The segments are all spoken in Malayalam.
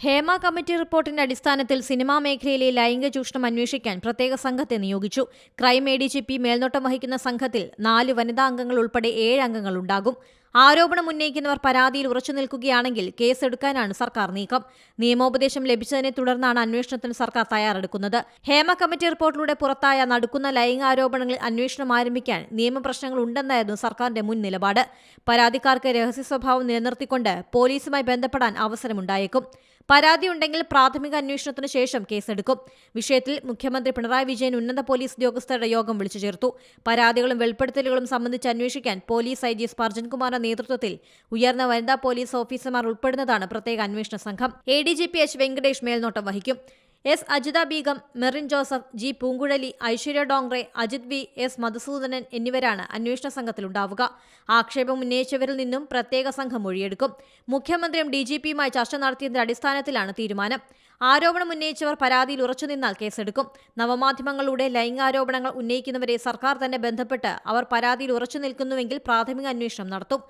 ഹേമ കമ്മിറ്റി റിപ്പോർട്ടിന്റെ അടിസ്ഥാനത്തിൽ സിനിമാ മേഖലയിലെ ലൈംഗിക ചൂഷണം അന്വേഷിക്കാൻ പ്രത്യേക സംഘത്തെ നിയോഗിച്ചു. Crime A D G P മേൽനോട്ടം വഹിക്കുന്ന സംഘത്തിൽ നാല് വനിതാ അംഗങ്ങൾ ഉൾപ്പെടെ ഏഴ് അംഗങ്ങൾ ഉണ്ടാകും. ആരോപണം ഉന്നയിക്കുന്നവർ പരാതിയിൽ ഉറച്ചു നിൽക്കുകയാണെങ്കിൽ കേസെടുക്കാനാണ് സർക്കാർ നീക്കം. നിയമോപദേശം ലഭിച്ചതിനെ തുടർന്നാണ് അന്വേഷണത്തിന് സർക്കാർ തയ്യാറെടുക്കുന്നത്. ഹേമ കമ്മിറ്റി റിപ്പോർട്ടിലൂടെ പുറത്തായ നടക്കുന്ന ലൈംഗികാരോപണങ്ങളിൽ അന്വേഷണം ആരംഭിക്കാൻ നിയമപ്രശ്നങ്ങൾ ഉണ്ടെന്നായിരുന്നു സർക്കാരിന്റെ മുൻ നിലപാട്. പരാതിക്കാർക്ക് രഹസ്യ സ്വഭാവം നിലനിർത്തിക്കൊണ്ട് പോലീസുമായി ബന്ധപ്പെടാൻ അവസരമുണ്ടായേക്കും. പരാതിയുണ്ടെങ്കിൽ പ്രാഥമിക അന്വേഷണത്തിന് ശേഷം കേസെടുക്കും. വിഷയത്തിൽ മുഖ്യമന്ത്രി പിണറായി വിജയൻ ഉന്നത പോലീസ് ഉദ്യോഗസ്ഥരുടെ യോഗം വിളിച്ചു ചേർത്തു. പരാതികളും വെളിപ്പെടുത്തലുകളും സംബന്ധിച്ച് അന്വേഷിക്കാൻ പോലീസ് ഐ ജി സ്പർജൻകുമാർ നേതൃത്വത്തിൽ ഉയർന്ന വനിതാ പോലീസ് ഓഫീസർമാർ ഉൾപ്പെടുന്നതാണ് പ്രത്യേക അന്വേഷണ സംഘം. A D G P H Venkatesh മേൽനോട്ടം വഹിക്കും. S Ajitha Begum Merin Joseph G Poonguzhali Aishwarya Dongre Ajith V S Madhusoodanan എന്നിവരാണ് അന്വേഷണ സംഘത്തിലുണ്ടാവുക. ആക്ഷേപം ഉന്നയിച്ചവരിൽ നിന്നും പ്രത്യേക സംഘം മൊഴിയെടുക്കും. മുഖ്യമന്ത്രിയും ഡി ജി പിയുമായി ചർച്ച നടത്തിയതിന്റെ അടിസ്ഥാനത്തിലാണ് തീരുമാനം. ആരോപണം ഉന്നയിച്ചവർ പരാതിയിൽ ഉറച്ചുനിന്നാൽ കേസെടുക്കും. നവമാധ്യമങ്ങളിലൂടെ ലൈംഗാരോപണങ്ങൾ ഉന്നയിക്കുന്നവരെ സർക്കാർ തന്നെ ബന്ധപ്പെട്ട് അവർ പരാതിയിൽ ഉറച്ചു നിൽക്കുന്നുവെങ്കിൽ പ്രാഥമിക അന്വേഷണം നടത്തും.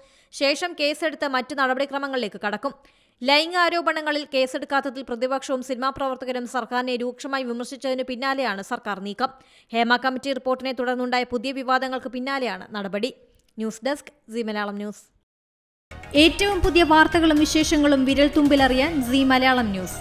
ശേഷം കേസെടുത്ത് മറ്റു നടപടിക്രമങ്ങളിലേക്ക് കടക്കും. ലൈംഗികാരോപണങ്ങളിൽ കേസെടുക്കാത്തതിൽ പ്രതിപക്ഷവും സിനിമാ പ്രവർത്തകരും സർക്കാരിനെ രൂക്ഷമായി വിമർശിച്ചതിനു പിന്നാലെയാണ് സർക്കാർ നീക്കം. ഹേമ കമ്മിറ്റി റിപ്പോർട്ടിനെ തുടർന്നുണ്ടായ പുതിയ വിവാദങ്ങൾക്ക് പിന്നാലെയാണ് നടപടി. News desk C Malayalam news. ഏറ്റവും പുതിയ വാർത്തകളും വിശേഷങ്ങളും വിരൽ തുമ്പിലറിയാൻ സി മലയാളം ന്യൂസ്.